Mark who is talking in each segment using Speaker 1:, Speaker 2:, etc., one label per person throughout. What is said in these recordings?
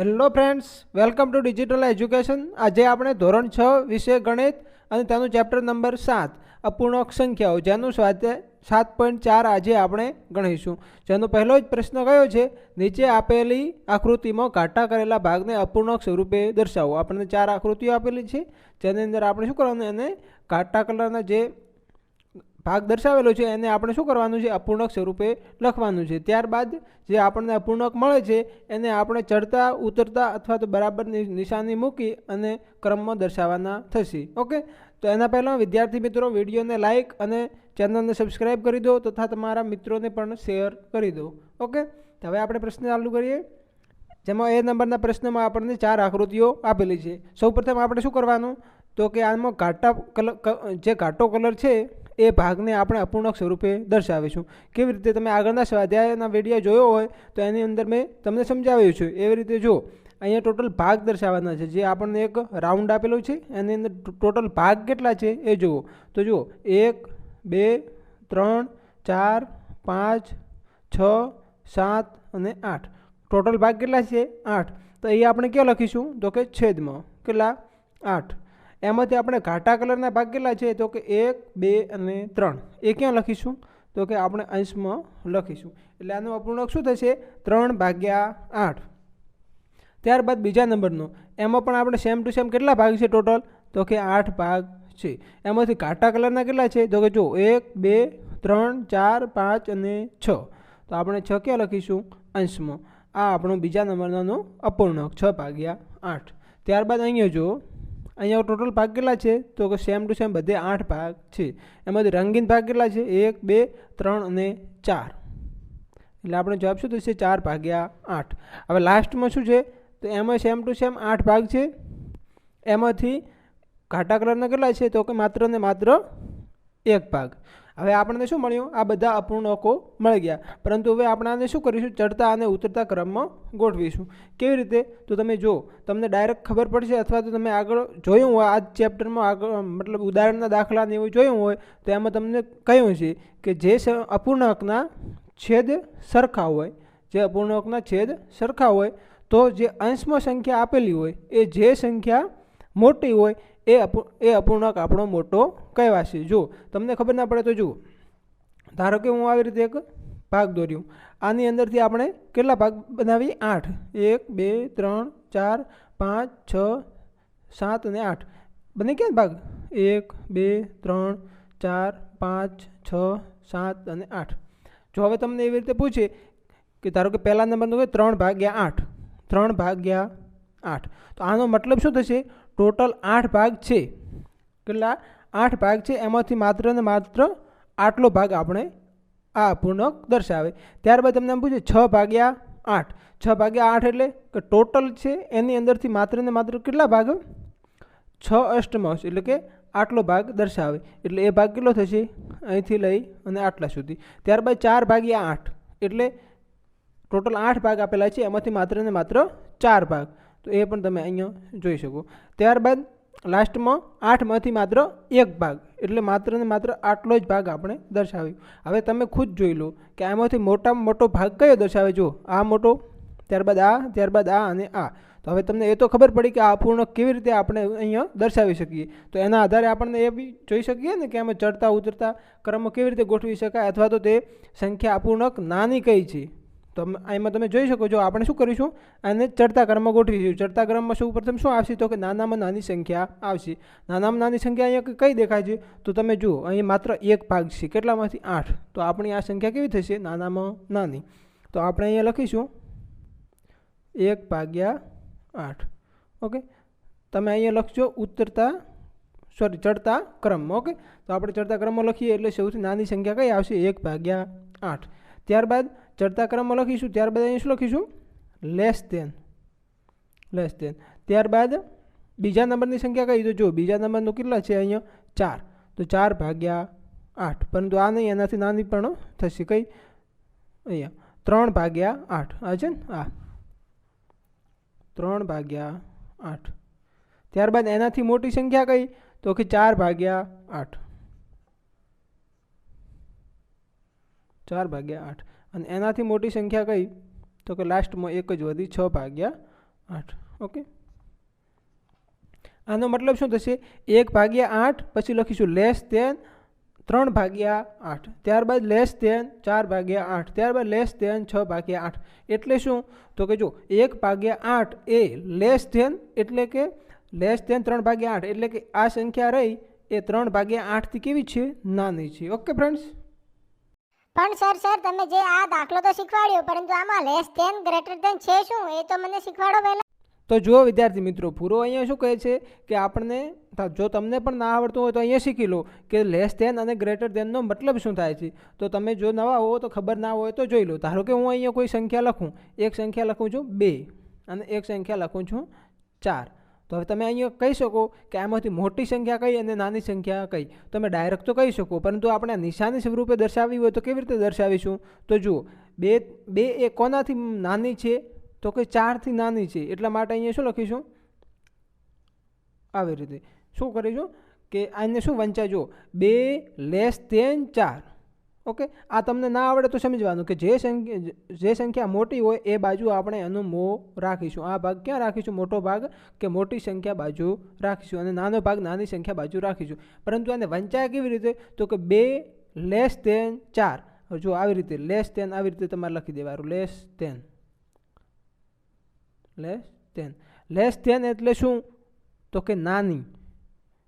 Speaker 1: Hello friends welcome to digital education આજે આપણે ધોરણ છ વિષય ગણિત અને તેનું ચેપ્ટર નંબર સાત, અપૂર્ણાંક સંખ્યાઓ, જેનું સ્વાધ્યાય સાત પોઈન્ટ ચાર આજે આપણે ગણીશું. જેનો પહેલો જ પ્રશ્ન કયો છે? નીચે આપેલી આકૃતિમાં ઘાટા કરેલા ભાગને અપૂર્ણાંક સ્વરૂપે દર્શાવો. આપણને ચાર આકૃતિઓ આપેલી છે. જેની અંદર આપણે શું કરવાનું? એને ઘાટા કલરના જે ભાગ દર્શાવેલો છે એને આપણે શું કરવાનું છે? અપૂર્ણક સ્વરૂપે લખવાનું છે. ત્યારબાદ જે આપણને અપૂર્ણક મળે છે, એને આપણે ચડતા, ઉતરતા અથવા તો બરાબર નિશાની મૂકી અને ક્રમમાં દર્શાવવાના થશે. ઓકે? તો એના પહેલાં વિદ્યાર્થી મિત્રો, વિડીયોને લાઇક અને ચેનલને સબસ્ક્રાઈબ કરી દો તથા તમારા મિત્રોને પણ શેર કરી દો. ઓકે? તો હવે આપણે પ્રશ્ન ચાલુ કરીએ. જેમાં એ નંબરના પ્રશ્નમાં આપણને ચાર આકૃતિઓ આપેલી છે. સૌપ્રથમ આપણે શું કરવાનું? તો કે આમાં ઘાટા કલર જે ઘાટો કલર છે એ ભાગને આપણે અપૂર્ણાંક સ્વરૂપે દર્શાવીશું. કેવી રીતે તમે આગળના સ્વાધ્યાયના વીડિયો જોયો હોય, તો એની અંદર મેં તમને સમજાવ્યું છે. એવી રીતે જો, અહીંયા ટોટલ ભાગ દર્શાવવાના છે. જે આપણને એક રાઉન્ડ આપેલો છે, એની અંદર ટોટલ ભાગ કેટલા છે એ જુઓ. તો જુઓ, એક, બે, ત્રણ, ચાર, પાંચ, છ, સાત અને આઠ. ટોટલ ભાગ કેટલા છે? આઠ. તો અહીંયા આપણે ક્યાં લખીશું? તો કે છેદમાં. કેટલા? આઠ. એમાંથી આપણે ઘાટા કલરના ભાગ કેટલા છે? તો કે એક, બે અને ત્રણ. એ ક્યાં લખીશું? તો કે આપણે અંશમાં લખીશું. એટલે આનો અપૂર્ણાંક શું થશે? ત્રણ ભાગ્યા આઠ. ત્યારબાદ બીજા નંબરનો. એમાં પણ આપણે સેમ ટુ સેમ કેટલા ભાગ છે ટોટલ તો કે આઠ ભાગ છે. એમાંથી ઘાટા કલરના કેટલા છે? તો કે જો, એક, બે, ત્રણ, ચાર, પાંચ અને છ. તો આપણે છ ક્યાં લખીશું? અંશમાં. આ આપણો બીજા નંબરનો અપૂર્ણાંક, છ ભાગ્યા આઠ. ત્યારબાદ અહીંયા જુઓ અહીંયા ટોટલ ભાગ કેટલા છે? તો કે સેમ ટુ સેમ બધે આઠ ભાગ છે. એમાંથી રંગીન ભાગ કેટલા છે? એક, બે, ત્રણ અને ચાર. એટલે આપણે જવાબ શું થશે? ચાર ભાગ્યા આઠ. હવે લાસ્ટમાં શું છે? તો એમાં સેમ ટુ સેમ આઠ ભાગ છે. એમાંથી ઘાટા કલરના કેટલા છે? તો કે માત્ર ને માત્ર એક ભાગ. હવે આપણને શું મળ્યું? આ બધા અપૂર્ણાંકો મળી ગયા. પરંતુ હવે આપણે આને શું કરીશું? ચડતા અને ઉતરતા ક્રમમાં ગોઠવીશું. કેવી રીતે? તો તમે જો તમને ડાયરેક્ટ ખબર પડશે અથવા તો તમે આગળ જોયું હોય, આ ચેપ્ટરમાં આગળ, મતલબ ઉદાહરણના દાખલાને એવું જોયું હોય, તો એમાં તમને કહ્યું છે કે જે અપૂર્ણાંકના છેદ સરખા હોય, જે અપૂર્ણાંકના છેદ સરખા હોય, તો જે અંશમાં સંખ્યા આપેલી હોય, એ જે સંખ્યા મોટી હોય એ અપૂ, એ અપૂર્ણાંક આપણો મોટો કહેવાશે જો તમને ખબર ના પડે તો જુઓ. ધારો કે હું આવી રીતે એક ભાગ દોર્યું. આની અંદરથી આપણે કેટલા ભાગ બનાવીએ? આઠ. એક, બે, ત્રણ, ચાર, પાંચ, છ, સાત અને આઠ. બને ક્યાં ભાગ? એક, બે, ત્રણ, ચાર, પાંચ, છ, સાત અને આઠ. જો હવે તમને એવી રીતે પૂછે કે ધારો કે પહેલા નંબરનું હોય ત્રણ ભાગ્યા આઠ. ત્રણ ભાગ્યા આઠ. તો આનો મતલબ શું થશે? ટોટલ આઠ ભાગ છે. કેટલા? આઠ ભાગ છે. એમાંથી માત્ર ને માત્ર આટલો ભાગ આપણે આ પૂર્ણક દર્શાવે. ત્યારબાદ તમને એમ પૂછે, છ ભાગ્યા આઠ. છ ભાગ્યા આઠ એટલે કે ટોટલ છે, એની અંદરથી માત્ર ને માત્ર કેટલા ભાગ? છ અષ્ટમાંશ એટલે કે આટલો ભાગ દર્શાવે. એટલે એ ભાગ કેટલો થશે? અહીંથી લઈ અને આટલા સુધી. ત્યારબાદ ચાર ભાગ્યા આઠ એટલે ટોટલ આઠ ભાગ આપેલા છે. એમાંથી માત્ર ને માત્ર ચાર ભાગ. તો એ પણ તમે અહીંયા જોઈ શકો. ત્યારબાદ લાસ્ટમાં આઠમાંથી માત્ર એક ભાગ, એટલે માત્ર ને માત્ર આટલો જ ભાગ આપણે દર્શાવ્યો. હવે તમે ખુદ જોઈ લો કે આમાંથી મોટામાં મોટો ભાગ કયો દર્શાવે જો આ મોટો, ત્યારબાદ આ ત્યારબાદ આ અને આ. તો હવે તમને એ તો ખબર પડી કે આ અપૂર્ણાંક કેવી રીતે આપણે અહીંયા દર્શાવી શકીએ. તો એના આધારે આપણને એ બી જોઈ શકીએ ને કે આમાં ચડતા, ઉતરતા, ક્રમો કેવી રીતે ગોઠવી શકાય અથવા તો તે સંખ્યા અપૂર્ણક નાની કઈ છે? તો એમાં તમે જોઈ શકો છો, આપણે શું કરીશું? આને ચડતા ક્રમમાં ગોઠવીશું ચડતા ક્રમમાં સૌ પ્રથમ શું આવશે? તો કે નાનામાં નાની સંખ્યા આવશે. નાનામાં નાની સંખ્યા અહીંયા કઈ દેખાય છે? તો તમે જુઓ, અહીં માત્ર એક ભાગ છે. કેટલામાંથી? આઠ. તો આપણી આ સંખ્યા કેવી થશે? નાનામાં નાની. તો આપણે અહીંયા લખીશું. એક ભાગ્યા આઠ. ઓકે? તમે અહીંયા લખજો ઉતરતા, સોરી ચડતા ક્રમમાં ઓકે? તો આપણે ચડતા ક્રમમાં લખીએ એટલે સૌથી નાની સંખ્યા કઈ આવશે? એક ભાગ્યા આઠ. ત્યારબાદ ચડતા ક્રમમાં લખીશું, ત્યારબાદ અહીં શું લખીશું? લેસ દેન લેસ દેન ત્યારબાદ બીજા નંબરની સંખ્યા કઈ તો જો, બીજા નંબરનું કેટલા છે અહીંયા? ચાર. તો ચાર ભાગ્યા આઠ. પરંતુ આ નહીં, એનાથી નાની પણ થશે. કઈ? અહીંયા. ત્રણ ભાગ્યા આઠ. આ છે ને? આ. ત્રણ ભાગ્યા આઠ. ત્યારબાદ એનાથી મોટી સંખ્યા કઈ? તો કે ચાર ભાગ્યા આઠ. ચાર ભાગ્યા આઠ. અને એનાથી મોટી સંખ્યા કઈ? તો કે લાસ્ટમાં એક જ વધી છ ભાગ્યા આઠ. ઓકે આનો મતલબ શું થશે? એક ભાગ્યા આઠ, પછી લખીશું લેસ દેન ત્રણ ભાગ્યા આઠ. ત્યારબાદ લેસ દેન ચાર ભાગ્યા આઠ. ત્યારબાદ લેસ દેન છ ભાગ્યા આઠ. એટલે શું? તો કે જો એક ભાગ્યા આઠ એ લેસ દેન એટલે કે લેસ દેન ત્રણ ભાગ્યા આઠ. એટલે કે આ સંખ્યા રહી એ ત્રણ ભાગ્યા આઠથી કેવી છે? નાની છે. ઓકે ફ્રેન્ડ્સ
Speaker 2: પણ સર સર, તમે જે આ દાખલો તો શીખવાડ્યો, પરંતુ આમાં લેસ ધેન ગ્રેટર ધેન છે શું? એ તો મને શીખવાડો પહેલા.
Speaker 1: તો જુઓ વિદ્યાર્થી મિત્રો પૂરો અહીંયા શું કહે છે કે આપણને જો તમને પણ ના આવડતું હોય તો અહીંયા શીખી લો કે લેસ ધેન અને ગ્રેટર ધેનનો મતલબ શું થાય છે. તો તમે જો નવા હો તો ખબર ના હોય તો જોઈ લો. ધારો કે હું અહીંયા કોઈ સંખ્યા લખું. એક સંખ્યા લખું છું બે અને એક સંખ્યા લખું છું ચાર. તો હવે તમે અહીંયા કહી શકો કે આમાંથી મોટી સંખ્યા કઈ અને નાની સંખ્યા કઈ. તમે ડાયરેક્ટ તો કહી શકો, પરંતુ આપણે નિશાની સ્વરૂપે દર્શાવી હોય તો કેવી રીતે દર્શાવીશું? તો જુઓ, બે બે એ કોનાથી નાની છે? તો કે ચારથી નાની છે, એટલા માટે અહીંયા શું લખીશું? આવી રીતે. શું કરીશું? કે આને શું વંચાય? જુઓ, બે લેસ દેન ચાર. ઓકે? આ તમને ના આવડે તો સમજવાનું કે જે સંખ્યા જે સંખ્યા મોટી હોય એ બાજુ આપણે એનો મો રાખીશું. આ ભાગ ક્યાં રાખીશું? મોટો ભાગ કે મોટી સંખ્યા બાજુ રાખીશું અને નાનો ભાગ નાની સંખ્યા બાજુ રાખીશું. પરંતુ આને વંચાય કેવી રીતે? તો કે બે લેસ દેન ચાર. જો આવી રીતે લેસ ધેન આવી રીતે તમારે લખી દેવાનું. Less than less than less than એટલે શું? તો કે નાની.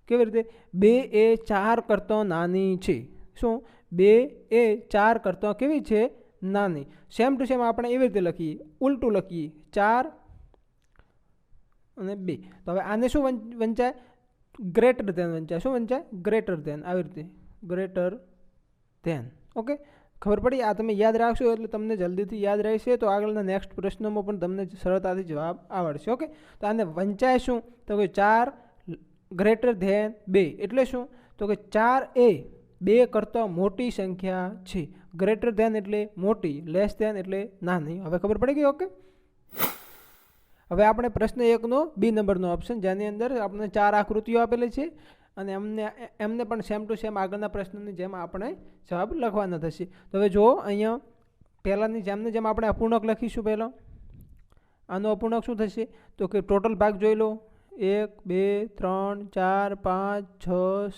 Speaker 1: કેવી રીતે? બે એ ચાર કરતાં નાની છે. શું? બે એ ચાર કરતાં કેવી છે? નાની. સેમ ટુ સેમ આપણે એવી રીતે લખીએ ઉલટું લખીએ ચાર અને બે. તો હવે આને શું વંચ- વંચાય? ગ્રેટર ધેન વંચાય. શું વંચાય? ગ્રેટર ધેન આવી રીતે. ગ્રેટર ધેન ઓકે ખબર પડી? આ તમે યાદ રાખશો એટલે તમને જલ્દીથી યાદ રહેશે તો આગળના નેક્સ્ટ પ્રશ્નોમાં પણ તમને સરળતાથી જવાબ આવડશે. ઓકે તો આને વંચાય શું? તો કે ચાર ગ્રેટર ધેન બે. એટલે શું? તો કે ચાર એ બે કરતાં મોટી સંખ્યા છે. ગ્રેટર ધેન એટલે મોટી લેસ ધેન એટલે નાની. હવે ખબર પડી ગઈ? ઓકે હવે આપણે પ્રશ્ન એકનો, બી નંબરનો ઓપ્શન જેની અંદર આપણને ચાર આકૃતિઓ આપેલી છે અને એમને એમને પણ સેમ ટુ સેમ આગળના પ્રશ્નની જેમ આપણે જવાબ લખવાના થશે. તો હવે જુઓ, અહીંયા પહેલાંની જેમને જેમ આપણે અપૂર્ણક લખીશું પહેલાં, આનો અપૂર્ણક શું થશે? તો કે ટોટલ ભાગ જોઈ લો. એક, બે, ત્રણ, ચાર, પાંચ, છ,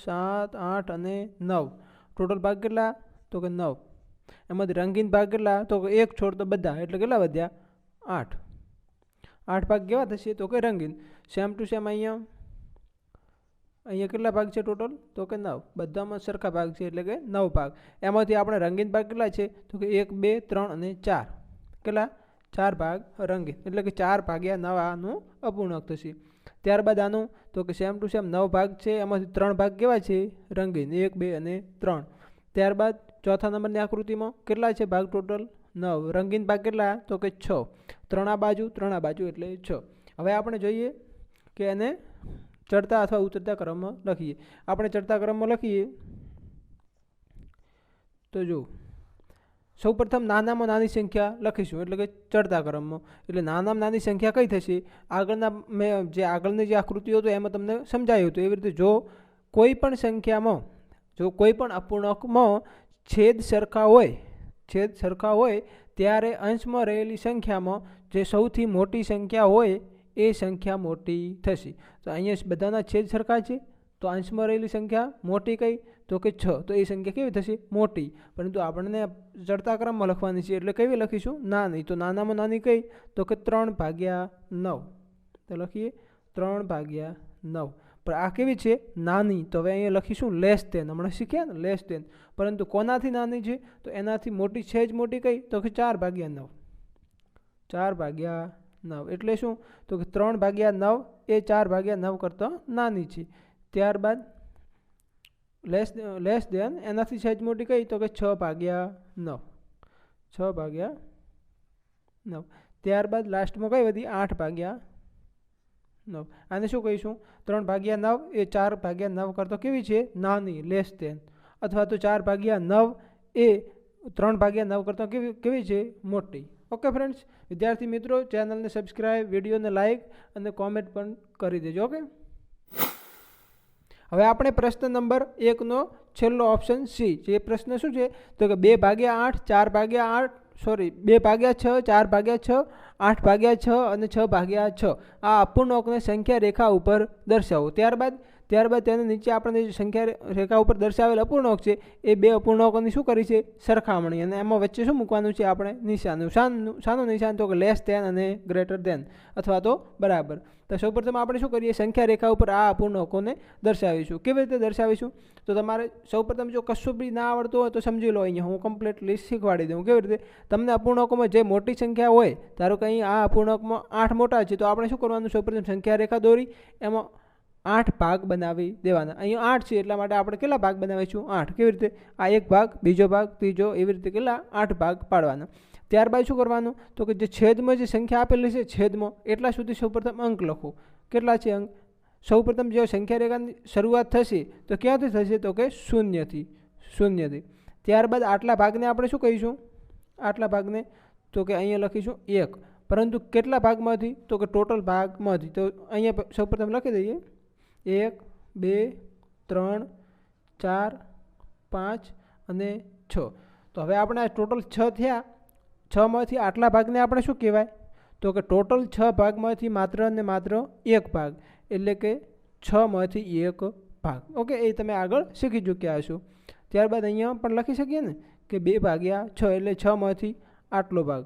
Speaker 1: સાત, આઠ અને નવ. ટોટલ ભાગ કેટલા? તો કે નવ. એમાંથી રંગીન ભાગ કેટલા? તો કે એક છોડ તો બધા. એટલે કેટલા વધ્યા? આઠ. આઠ ભાગ કેવા થશે? તો કે રંગીન. સેમ ટુ સેમ અહીંયા. અહીંયા કેટલા ભાગ છે ટોટલ તો કે નવ. બધામાં સરખા ભાગ છે એટલે કે નવ ભાગ. એમાંથી આપણે રંગીન ભાગ કેટલા છે? તો કે એક, બે, ત્રણ અને ચાર. કેટલા? ચાર ભાગ રંગીન. એટલે કે ચાર ભાગ્યા નવ આનું અપૂર્ણાંક થશે. ત્યારબાદ આનું, તો કે સેમ ટુ સેમ નવ ભાગ છે, એમાંથી ત્રણ ભાગ કેવા છે? રંગીન, એક, બે અને ત્રણ. ત્યારબાદ ચોથા નંબરની આકૃતિમાં કેટલા છે ભાગ ટોટલ નવ. રંગીન ભાગ કેટલા? તો કે છ. ત્રણ બાજુ ત્રણ બાજુ એટલે છ. હવે આપણે જોઈએ કે એને ચડતા અથવા ઉતરતા ક્રમમાં લખીએ. આપણે ચડતા ક્રમમાં લખીએ તો જો સૌપ્રથમ નાનામાં નાની સંખ્યા લખીશું, એટલે કે ચડતા ક્રમમાં. એટલે નાનામાં નાની સંખ્યા કઈ થશે? આગળના મેં, જે આગળની જે આકૃતિઓ હતો એમાં તમને સમજાયું હતું. એવી રીતે જો કોઈ પણ સંખ્યામાં, જો કોઈ પણ અપૂર્ણાંકમાં છેદ સરખા હોય, છેદ સરખા હોય, ત્યારે અંશમાં રહેલી સંખ્યામાં જે સૌથી મોટી સંખ્યા હોય, એ સંખ્યા મોટી થશે. તો અહીંયા બધાના છેદ સરખા છે? તો અંશમાં રહેલી સંખ્યા મોટી કઈ? તો કે છ. તો એ સંખ્યા કેવી થશે? મોટી. પરંતુ આપણને ચડતા ક્રમમાં લખવાની છે. એટલે કેવી લખીશું? નાની. તો નાનામાં નાની કઈ? તો કે ત્રણ ભાગ્યા નવ. તો લખીએ ત્રણ ભાગ્યા નવ. પણ આ કેવી છે? નાની. તો હવે અહીંયા લખીશું લેસ દેન હમણાં શીખ્યા ને? લેસ દેન પરંતુ કોનાથી નાની છે? તો એનાથી મોટી છે જ મોટી કઈ? તો કે ચાર ભાગ્યા નવ. ચાર ભાગ્યા નવ. એટલે શું? તો કે ત્રણ ભાગ્યા નવ એ ચાર ભાગ્યા નવ કરતાં નાની છે. ત્યારબાદ લેસ લેસ દેન એનાથી સહેજ મોટી કઈ તો કે છ ભાગ્યા નવ. છ ભાગ્યા નવ. ત્યારબાદ લાસ્ટમાં કઈ વધી? આઠ ભાગ્યા નવ. આને શું કહીશું? ત્રણ ભાગ્યા નવ એ ચાર ભાગ્યા નવ કરતો કેવી છે? નાની લેસ દેન અથવા તો ચાર ભાગ્યા નવ એ ત્રણ ભાગ્યા નવ કરતાં કેવી કેવી છે? મોટી. ઓકે ફ્રેન્ડ્સ વિદ્યાર્થી મિત્રો ચેનલને સબસ્ક્રાઈબ વિડીયોને લાઇક અને કોમેન્ટ પણ કરી દેજો ઓકે હવે આપણે પ્રશ્ન નંબર એકનો છેલ્લો ઓપ્શન સી જે પ્રશ્ન શું છે? તો કે બે ભાગ્યા આઠ, ચાર ભાગ્યા આઠ સોરી બે ભાગ્યા છ, ચાર ભાગ્યા છ, આઠ ભાગ્યા છ અને છ ભાગ્યા છ. આ અપૂર્ણાંકને સંખ્યા રેખા ઉપર દર્શાવો. ત્યારબાદ ત્યારબાદ તેને નીચે આપણને જે સંખ્યા રેખા ઉપર દર્શાવેલ અપૂર્ણાંક છે, એ બે અપૂર્ણાંકોની શું કરી છે? સરખામણી. અને એમાં વચ્ચે શું મૂકવાનું છે? આપણે નિશાન શાનનું, શાનું નિશાન તો કે લેસ ધેન અને ગ્રેટર ધેન અથવા તો બરાબર. તો સૌપ્રથમ આપણે શું કરીએ? સંખ્યા રેખા ઉપર આ અપૂર્ણાંકોને દર્શાવીશું. કેવી રીતે દર્શાવીશું? તો તમારે સૌપ્રથમ જો કશું બી ના આવડતું હોય તો સમજી લો અહીંયા હું કમ્પ્લીટ લિસ્ટ શીખવાડી દઉં. કેવી રીતે? તમને અપૂર્ણાંકોમાં જે મોટી સંખ્યા હોય, ધારો કે અહીં આ અપૂર્ણાંકમાં આઠ મોટા છે, તો આપણે શું કરવાનું? સૌપ્રથમ સંખ્યા રેખા દોરી, એમાં આઠ ભાગ બનાવી દેવાના. અહીંયા આઠ છે, એટલા માટે આપણે કેટલા ભાગ બનાવીશું? આઠ. કેવી રીતે? આ એક ભાગ, બીજો ભાગ, ત્રીજો, એવી રીતે કેટલા? આઠ ભાગ પાડવાના. ત્યારબાદ શું કરવાનું? તો કે જે છેદમાં જે સંખ્યા આપેલી છે, છેદમાં, એટલા સુધી સૌપ્રથમ અંક લખો. કેટલા છે અંક? સૌપ્રથમ જે સંખ્યા રેખાની શરૂઆત થશે, તો ક્યાંથી થશે? તો કે શૂન્યથી શૂન્યથી. ત્યારબાદ આટલા ભાગને આપણે શું કહીશું? આટલા ભાગને, તો કે અહીંયા લખીશું એક. પરંતુ કેટલા ભાગમાંથી? તો કે ટોટલ ભાગમાંથી. તો અહીંયા સૌપ્રથમ લખી દઈએ. એક, બે, ત્રણ, ચાર, પાંચ અને છ. તો હવે આપણે આ ટોટલ છ થયા છમાંથી આટલા ભાગને આપણે શું કહેવાય? તો કે ટોટલ છ ભાગમાંથી માત્ર ને માત્ર એક ભાગ. એટલે કે છમાંથી એક ભાગ. ઓકે એ તમે આગળ શીખી ચૂક્યા હશો. ત્યારબાદ અહીંયા પણ લખી શકીએ ને કે બે ભાગ્યા છ એટલે છમાંથી આટલો ભાગ.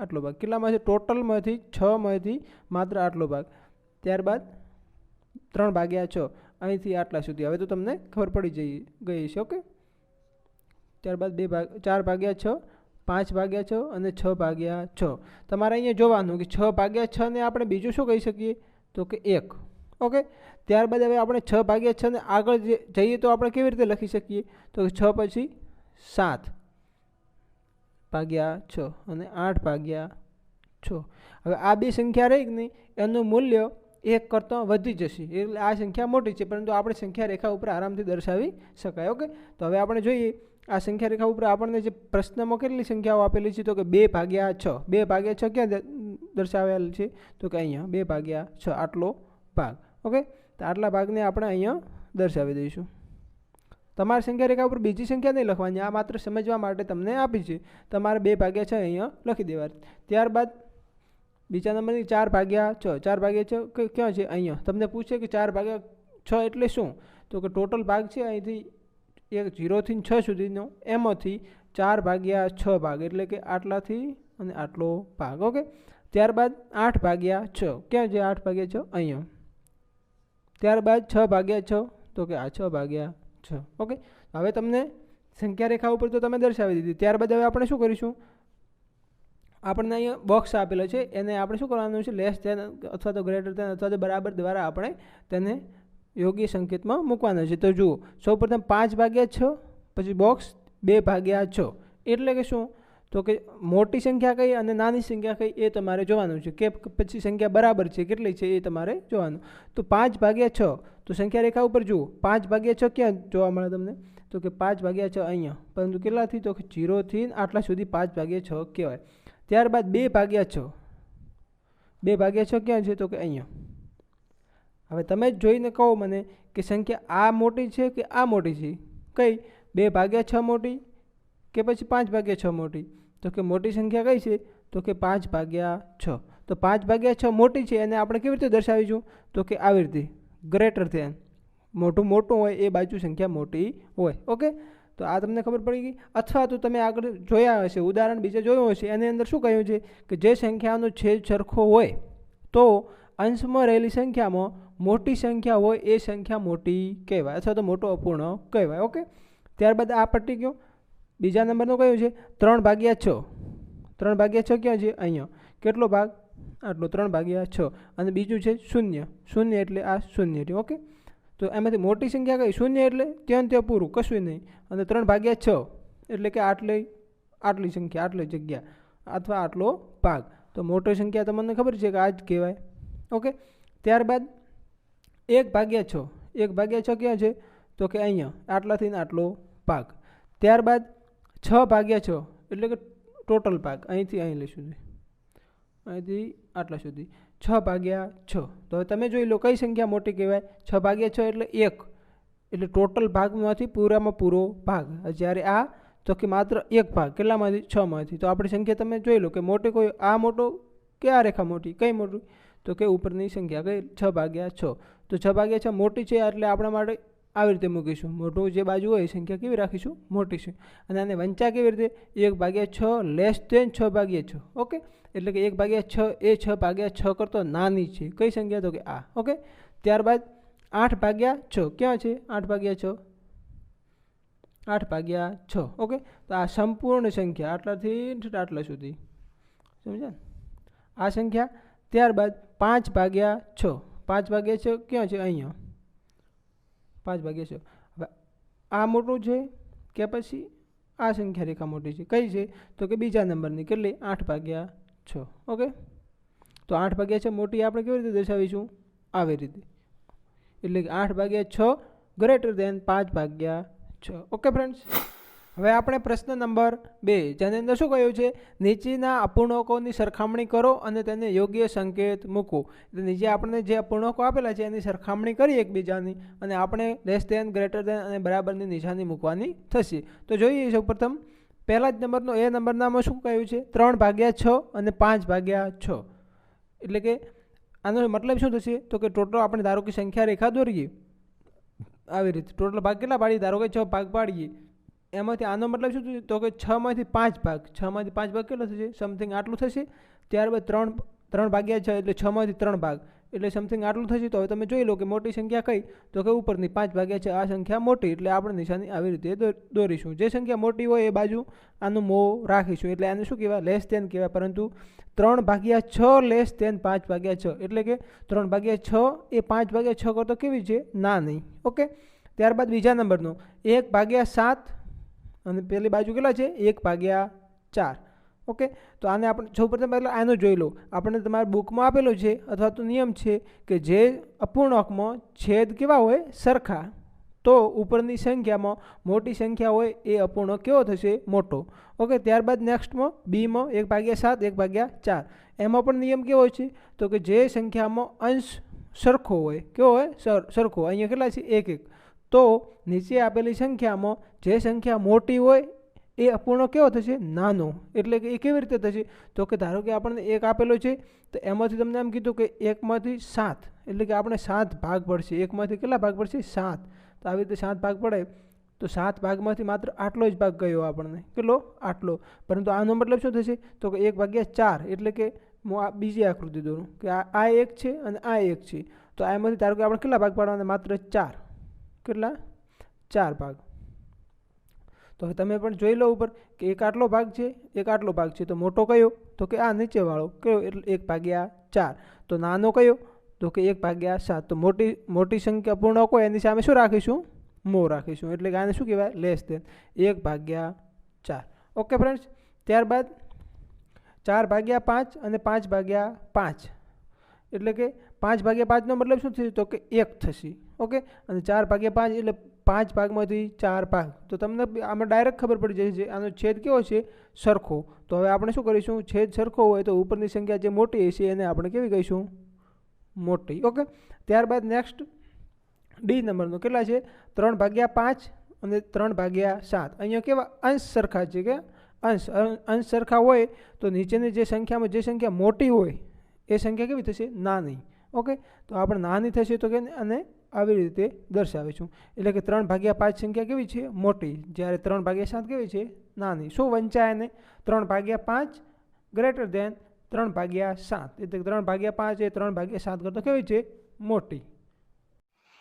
Speaker 1: આટલો ભાગ. કેટલામાંથી ટોટલમાંથી છમાંથી માત્ર આટલો ભાગ. ત્યારબાદ ત્રણ ભાગ્યા છ. અહીંથી આટલા સુધી. હવે તો તમને ખબર પડી જઈ ગઈ છે ઓકે ત્યારબાદ બે ભાગ, ચાર ભાગ્યા છ. પાંચ ભાગ્યા છ અને છ ભાગ્યા છ. તમારે અહીંયા જોવાનું કે છ ભાગ્યા છને આપણે બીજું શું કહી શકીએ? તો કે એક. ઓકે? ત્યારબાદ હવે આપણે છ ભાગ્યા છ ને આગળ જઈએ તો આપણે કેવી રીતે લખી શકીએ? તો છ પછી સાત ભાગ્યા છ અને આઠ ભાગ્યા છ. હવે આ બે સંખ્યા રહી કે નહીં એનું મૂલ્ય એક કરતાં વધી જશે. એટલે આ સંખ્યા મોટી છે, પરંતુ આપણે સંખ્યા રેખા ઉપર આરામથી દર્શાવી શકાય. ઓકે? તો હવે આપણે જોઈએ આ સંખ્યા રેખા ઉપર આપણને જે પ્રશ્નમાં કેટલી સંખ્યાઓ આપેલી છે, તો કે બે ભાગ્યા છ. બે ભાગ્યા છ ક્યાં દર્શાવેલ છે? તો કે અહીંયા બે ભાગ્યા છ, આટલો ભાગ. ઓકે? તો આટલા ભાગને આપણે અહીંયા દર્શાવી દઈશું. તમારે સંખ્યા રેખા ઉપર બીજી સંખ્યા નહીં લખવાની, આ માત્ર સમજવા માટે તમને આપી છે. તમારે બે ભાગ્યા છ અહીંયા લખી દેવા ત્યારબાદ બીજા નંબરની ચાર ભાગ્યા છ. ચાર ભાગ્યા છ ક્યાં છે? અહીંયા. તમને પૂછે કે ચાર ભાગ્યા છ એટલે શું? તો કે ટોટલ ભાગ છે અહીંથી એક જીરોથી છ સુધીનો, એમાંથી ચાર ભાગ્યા છ ભાગ, એટલે કે આટલાથી અને આટલો ભાગ, ઓકે? ત્યારબાદ આઠ ભાગ્યા છ. ક્યાં છે આઠ ભાગ્યા છ? અહીંયા. ત્યારબાદ છ ભાગ્યા છ, તો કે આ છ ભાગ્યા છ, ઓકે? હવે તમને સંખ્યા રેખા ઉપર તો તમે દર્શાવી દીધી. ત્યારબાદ હવે આપણે શું કરીશું? આપણને અહીંયા બોક્સ આપેલો છે. એને આપણે શું કરવાનું છે? લેસ ધેન અથવા તો ગ્રેટર ધેન અથવા તો બરાબર દ્વારા આપણે તેને યોગ્ય સંકેતમાં મૂકવાના છે. તો જુઓ, સૌપ્રથમ પાંચ ભાગ્યા છ, પછી બોક્સ બે ભાગ્યા છ. એટલે કે શું? તો કે મોટી સંખ્યા કઈ અને નાની સંખ્યા કઈ એ તમારે જોવાનું છે. કે પછી સંખ્યા બરાબર છે, કેટલી છે એ તમારે જોવાનું. તો પાંચ ભાગ્યા છ, તો સંખ્યા રેખા ઉપર જુઓ, પાંચ ભાગ્યા છ ક્યાં જોવા મળે તમને? તો કે પાંચ ભાગ્યા છ અહીંયા. પરંતુ કેટલાથી? તો કે જીરોથી આટલા સુધી પાંચ ભાગ્યા છ કહેવાય. ત્યારબાદ બે ભાગ્યા છ. બે ભાગ્યા છ ક્યાં છે? તો કે અહીંયા. હવે તમે જ જોઈને કહો મને કે સંખ્યા આ મોટી છે કે આ મોટી છે? કઈ? બે ભાગ્યા છ મોટી કે પછી પાંચ ભાગ્યા છ મોટી? તો કે મોટી સંખ્યા કઈ છે? તો કે પાંચ ભાગ્યા છ. તો પાંચ ભાગ્યા છ મોટી છે એને આપણે કેવી રીતે દર્શાવીશું? તો કે આવી રીતે. ગ્રેટર ધેન મોટું મોટું હોય એ બાજુ સંખ્યા મોટી હોય. ઓકે તો આ તમને ખબર પડી ગઈ? અથવા તો તમે આગળ જોયા હશે, ઉદાહરણ બીજે જોયું હશે, એની અંદર શું કહ્યું છે? કે જે સંખ્યાનો છેદ સરખો હોય, તો અંશમાં રહેલી સંખ્યામાં મોટી સંખ્યા હોય એ સંખ્યા મોટી કહેવાય અથવા તો મોટો અપૂર્ણ કહેવાય ઓકે ત્યારબાદ આ પટ્ટી ગયો બીજા નંબરનું કયું છે? ત્રણ ભાગ્યા છ. ત્રણ ભાગ્યા છ ક્યાં છે? અહીંયા. કેટલો ભાગ? આટલો ત્રણ ભાગ્યા છ. અને બીજું છે શૂન્ય. શૂન્ય એટલે આ શૂન્ય રહ્યું ઓકે તો એમાંથી મોટી સંખ્યા કઈ? શૂન્ય એટલે ત્યાં ત્યાં પૂરું, કશું નહીં. અને ત્રણ ભાગ્યા છ એટલે કે આટલી આટલી સંખ્યા, આટલી જગ્યા અથવા આટલો ભાગ. તો મોટી સંખ્યા તમને ખબર છે કે આ જ કહેવાય ઓકે ત્યારબાદ એક ભાગ્યા છ. એક ભાગ્યા છ ક્યાં છે? તો કે અહીંયા. આટલાથી ને આટલો ભાગ. ત્યારબાદ છ ભાગ્યા છ, એટલે કે ટોટલ ભાગ. અહીંથી અહીં સુધી અહીંથી આટલા સુધી. છ ભાગ્યા છ. તો હવે તમે જોઈ લો કઈ સંખ્યા મોટી કહેવાય? છ ભાગ્યા છ એટલે એક. એટલે ટોટલ ભાગમાંથી પૂરામાં પૂરો ભાગ. જ્યારે આ, તો કે માત્ર એક ભાગ. કેટલામાંથી? છમાંથી તો આપણી સંખ્યા તમે જોઈ લો કે મોટી કોઈ, આ મોટો કે આ રેખા મોટી? કઈ મોટી? તો કે ઉપરની સંખ્યા કઈ? છ ભાગ્યા છ. તો છ ભાગ્યા છ મોટી છે એટલે આપણા માટે આવી રીતે મૂકીશું. મોટું જે બાજુ હોય સંખ્યા કેવી રાખીશું? મોટી છે. અને આને વંચા કેવી રીતે? એક ભાગ્યા છ લેસ દેન છ ભાગ્યા છ. ઓકે? એટલે કે એક ભાગ્યા છ એ છ ભાગ્યા છ કરતો નાની છે. કઈ સંખ્યા? તો કે આ. ઓકે? ત્યારબાદ આઠ ભાગ્યા છ. ક્યાં છે? આઠ ભાગ્યા છ? આઠ ભાગ્યા છ. ઓકે? તો આ સંપૂર્ણ સંખ્યા આટલાથી આટલા સુધી. સમજ્યા આ સંખ્યા ત્યારબાદ પાંચ ભાગ્યા છ. પાંચ ભાગ્યા છ? ક્યાં છે? અહીંયા. પાંચ ભાગ્યા છ. હવે આ મોટું છે કે પછી આ સંખ્યા રેખા મોટી છે? કઈ છે? તો કે બીજા નંબરની. કેટલી? આઠ ભાગ્યા છ. ઓકે? તો આઠ ભાગ્યા છ મોટી આપણે કેવી રીતે દર્શાવીશું? આવી રીતે. એટલે કે આઠ ભાગ્યા છ ગ્રેટર દેન પાંચ ભાગ્યા છ. Okay, friends? હવે આપણે પ્રશ્ન નંબર બે, જેની અંદર શું કહ્યું છે? નીચેના અપૂર્ણાંકોની સરખામણી કરો અને તેને યોગ્ય સંકેત મૂકો. એટલે નીચે આપણને જે અપૂર્ણાંકો આપેલા છે, એની સરખામણી કરી એકબીજાની અને આપણે લેસ દેન ગ્રેટર દેન અને બરાબરની નિશાની મૂકવાની થશે. તો જોઈએ સૌપ્રથમ, પહેલા જ નંબરનો, એ નંબરનામાં શું કહ્યું છે? ત્રણ ભાગ્યા છ અને પાંચ ભાગ્યા છ. એટલે કે આનો મતલબ શું થશે? તો કે ટોટલ આપણે ધારો કે સંખ્યા રેખા દોરીએ. આવી રીતે, ટોટલ ભાગ કેટલા પાડીએ? ધારો કે છ ભાગ પાડીએ. એમાંથી આનો મતલબ શું થશે તો કે છમાંથી પાંચ ભાગ. છમાંથી પાંચ ભાગ કેટલો થશે? સમથિંગ આટલું થશે. ત્યારબાદ ત્રણ ત્રણ ભાગ્યા છ એટલે છમાંથી ત્રણ ભાગ. એટલે સમથિંગ આટલું થશે. તો હવે તમે જોઈ લો કે મોટી સંખ્યા કઈ? તો કે ઉપરની પાંચ ભાગ્યા છે. આ સંખ્યા મોટી. એટલે આપણે નિશાની આવી રીતે દોરીશું. જે સંખ્યા મોટી હોય એ બાજુ આનું મો રાખીશું. એટલે આને શું કહેવાય? લેસ દેન કહેવાય. પરંતુ ત્રણ ભાગ્યા છ લેસ દેન પાંચ ભાગ્યા છ. એટલે કે ત્રણ ભાગ્યા છ એ પાંચ ભાગ્યા છ કરતો કેવી છે? ના નહીં ઓકે? ત્યારબાદ બીજા નંબરનો. એક ભાગ્યા સાત અને પેલી બાજુ કેટલા છે? એક ભાગ્યા ચાર. ઓકે? તો આને આપણે સૌપ્રથમ પહેલાં આનો જોઈ લો. આપણે તમારા બુકમાં આપેલો છે અથવા તો નિયમ છે કે જે અપૂર્ણાંકમાં છેદ કેવા હોય? સરખા. તો ઉપરની સંખ્યામાં મોટી સંખ્યા હોય એ અપૂર્ણાંક કેવો થશે? મોટો. ઓકે? ત્યારબાદ નેક્સ્ટમાં બીમાં એક ભાગ્યા સાત, એક ભાગ્યા ચાર. એમાં પણ નિયમ કેવો છે? તો કે જે સંખ્યામાં અંશ સરખો હોય. કેવો હોય? સર, સરખો. અહીંયા કેટલા છે? એક એક. તો નીચે આપેલી સંખ્યામાં જે સંખ્યા મોટી હોય એ અપૂર્ણ કેવો થશે? નાનો. એટલે કે એ કેવી રીતે થશે? તો કે ધારો કે આપણને એક આપેલો છે, તો એમાંથી તમને એમ કીધું કે એકમાંથી સાત. એટલે કે આપણે સાત ભાગ પડશે. એકમાંથી કેટલા ભાગ પડશે? સાત. તો આવી રીતે સાત ભાગ પડે, તો સાત ભાગમાંથી માત્ર આટલો જ ભાગ ગયો આપણને. કેટલો? આટલો. પરંતુ આનો મતલબ શું થશે? તો કે એક ભાગ્યા ચાર. એટલે કે હું આ બીજી આકૃતિ દોરું કે આ આ એક છે અને આ એક છે. તો આમાંથી ધારો કે આપણે કેટલા ભાગ પાડવાના? માત્ર ચાર. કેટલા? ચાર ભાગ. તો હવે તમે પણ જોઈ લો ઉપર કે એક આટલો ભાગ છે, એક આટલો ભાગ છે. તો મોટો કયો? તો કે આ નીચેવાળો. કયો? એટલે એક ભાગ્યા ચાર. તો નાનો કયો? તો કે એક ભાગ્યા સાત. તો મોટી મોટી સંખ્યા પૂર્ણાંક એની સામે શું રાખીશું? મો રાખીશું. એટલે કે આને શું કહેવાય? લેસ દેન એક ભાગ્યા ચાર. ઓકે ફ્રેન્ડ્સ ત્યારબાદ ચાર ભાગ્યા પાંચ અને પાંચ ભાગ્યા પાંચ. એટલે કે પાંચ ભાગ્યા પાંચનો મતલબ શું થશે તો કે એક થશે. ઓકે? અને ચાર ભાગ્યા પાંચ એટલે પાંચ ભાગમાંથી ચાર ભાગ. તો તમને આમાં ડાયરેક્ટ ખબર પડી જશે આનો છેદ કેવો છે? સરખો. તો હવે આપણે શું કરીશું? છેદ સરખો હોય તો ઉપરની સંખ્યા જે મોટી હશે એને આપણે કેવી કહીશું? મોટી. ઓકે? ત્યારબાદ નેક્સ્ટ ડી નંબરનો કેટલા છે? ત્રણ ભાગ્યા પાંચ અને ત્રણ ભાગ્યા સાત. અહીંયા કેવા અંશ સરખા છે કે? અંશ. અંશ સરખા હોય તો નીચેની જે સંખ્યામાં જે સંખ્યા મોટી હોય, એ સંખ્યા કેવી થશે? નાની. ઓકે? તો આપણે નાની થશે તો કે અને આવી રીતે દર્શાવીશું. એટલે કે ત્રણ ભાગ્યા પાંચ સંખ્યા કેવી છે? મોટી. જ્યારે ત્રણ ભાગ્યા સાત કેવી છે? નાની. શું વંચાય એને? ત્રણ ભાગ્યા પાંચ ગ્રેટર દેન ત્રણ ભાગ્યા સાત. એટલે ત્રણ ભાગ્યા પાંચ એ ત્રણ ભાગ્યા સાત કરતાં કેવી છે? મોટી.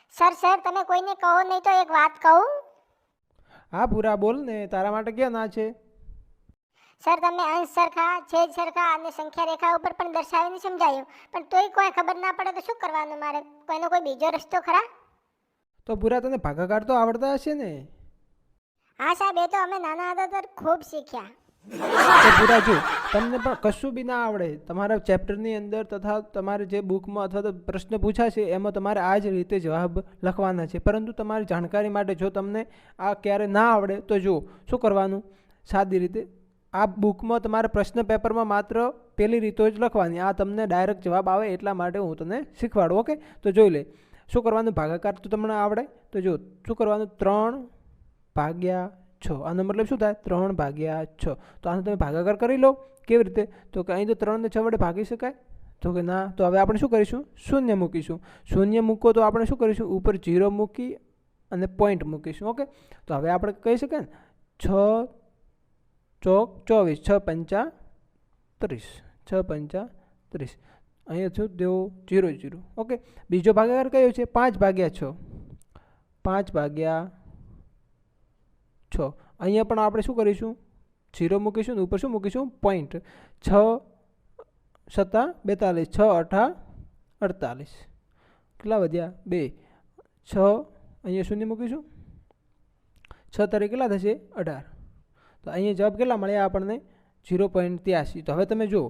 Speaker 2: સર સર તમે કોઈને કહો નહીં તો એક વાત કહું.
Speaker 1: હા પૂરા બોલ ને. તારા માટે ક્યાં ના છે?
Speaker 2: સર તમે અંશ સરખા છેદ સરખા અને સંખ્યા રેખા ઉપર પણ દર્શાવીને સમજાયું. પણ તોય કોઈ ખબર ના પડે તો શું કરવાનું મારે? કોઈનો કોઈ બીજો રસ્તો ખરા?
Speaker 1: તો પૂરા તને ભાગાકાર તો આવડતા હશે ને?
Speaker 2: હા સાહેબ એ તો અમે નાના હતા ત્યારે ખૂબ શીખ્યા.
Speaker 1: તો પૂરા જો તમને પણ કશું બી ના આવડે. તમારા ચેપ્ટરની અંદર તથા તમારે જે બુકમાં અથવા તો પ્રશ્ન પૂછાશે એમાં તમારે આ જ રીતે જવાબ લખવાના છે. પરંતુ તમારી જાણકારી માટે જો તમને આ ક્યારે ના આવડે તો જુઓ શું કરવાનું? સાદી રીતે આ બુકમાં તમારે પ્રશ્ન પેપરમાં માત્ર પેલી રીતો જ લખવાની. આ તમને ડાયરેક્ટ જવાબ આવે એટલા માટે હું તમને શીખવાડું, ઓકે? તો જોઈ લે. શું કરવાનું? ભાગાકાર તો તમને આવડે? તો જો, શું કરવાનું? ત્રણ ભાગ્યા છ. આનો મતલબ શું થાય? ત્રણ ભાગ્યા છ. તો આને તમે ભાગાકાર કરી લો. કેવી રીતે? તો કે અહીં તો ત્રણને છ વડે ભાગી શકાય? તો કે ના. તો હવે આપણે શું કરીશું? શૂન્ય મૂકીશું. શૂન્ય મૂકો તો આપણે શું કરીશું? ઉપર જીરો મૂકી અને પોઈન્ટ મૂકીશું, ઓકે? તો હવે આપણે કહી શકીએ ને? છ ચોક ચોવીસ, છ પંચા ત્રીસ, છ પંચા ત્રીસ. અહીંયા શું? દેવો જીરો જીરો. ઓકે. બીજો ભાગાકાર કયો છે? પાંચ ભાગ્યા છ. પાંચ ભાગ્યા છ. અહીંયા પણ આપણે શું કરીશું? જીરો મૂકીશું ને ઉપર શું મૂકીશું? પોઈન્ટ છ સત્તા બેતાલીસ, છ અઠા અડતાલીસ. કેટલા વધ્યા? બે. છ અહીંયા શૂન્ય મૂકીશું? છ તારીખ કેટલા થશે? અઢાર. તો અહીંયા જવાબ કેટલા મળ્યા આપણને? ઝીરો પોઈન્ટ ત્યાસી. તો હવે તમે જુઓ,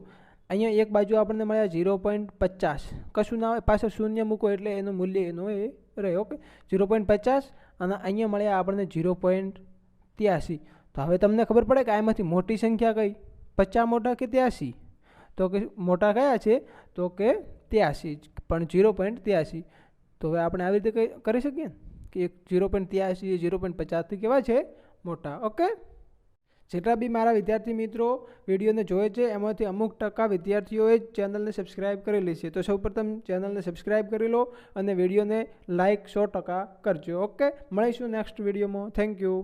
Speaker 1: અહીંયા એક બાજુ આપણને મળ્યા ઝીરો પોઈન્ટ પચાસ. કશું ના હોય પાછળ શૂન્ય મૂકો એટલે એનું મૂલ્ય એનું એ રહે, ઓકે? ઝીરો પોઈન્ટ પચાસ અને અહીંયા મળ્યા આપણને ઝીરો પોઈન્ટ ત્યાસી. તો હવે તમને ખબર પડે કે આમાંથી મોટી સંખ્યા કઈ? પચાસ મોટા કે ત્યાસી? તો કે મોટા કયા છે? તો કે ત્યાસી. પણ ઝીરો પોઈન્ટ ત્યાસી. તો હવે આપણે આવી રીતે કરી શકીએ કે એક ઝીરો પોઈન્ટ ત્યાસી, ઝીરો પોઈન્ટ પચાસથી કેવા છે? મોટા, ઓકે? જેટલા બી મારા વિદ્યાર્થી મિત્રો વિડીયોને જોવે છે, એમાંથી અમુક ટકા વિદ્યાર્થીઓએ ચેનલને સબસ્ક્રાઈબ કરેલી છે. તો સૌપ્રથમ ચેનલને સબસ્ક્રાઈબ કરી લો અને વિડીયોને લાઇક સો ટકા કરજો. ઓકે મળીશું નેક્સ્ટ વિડીયોમાં. Thank you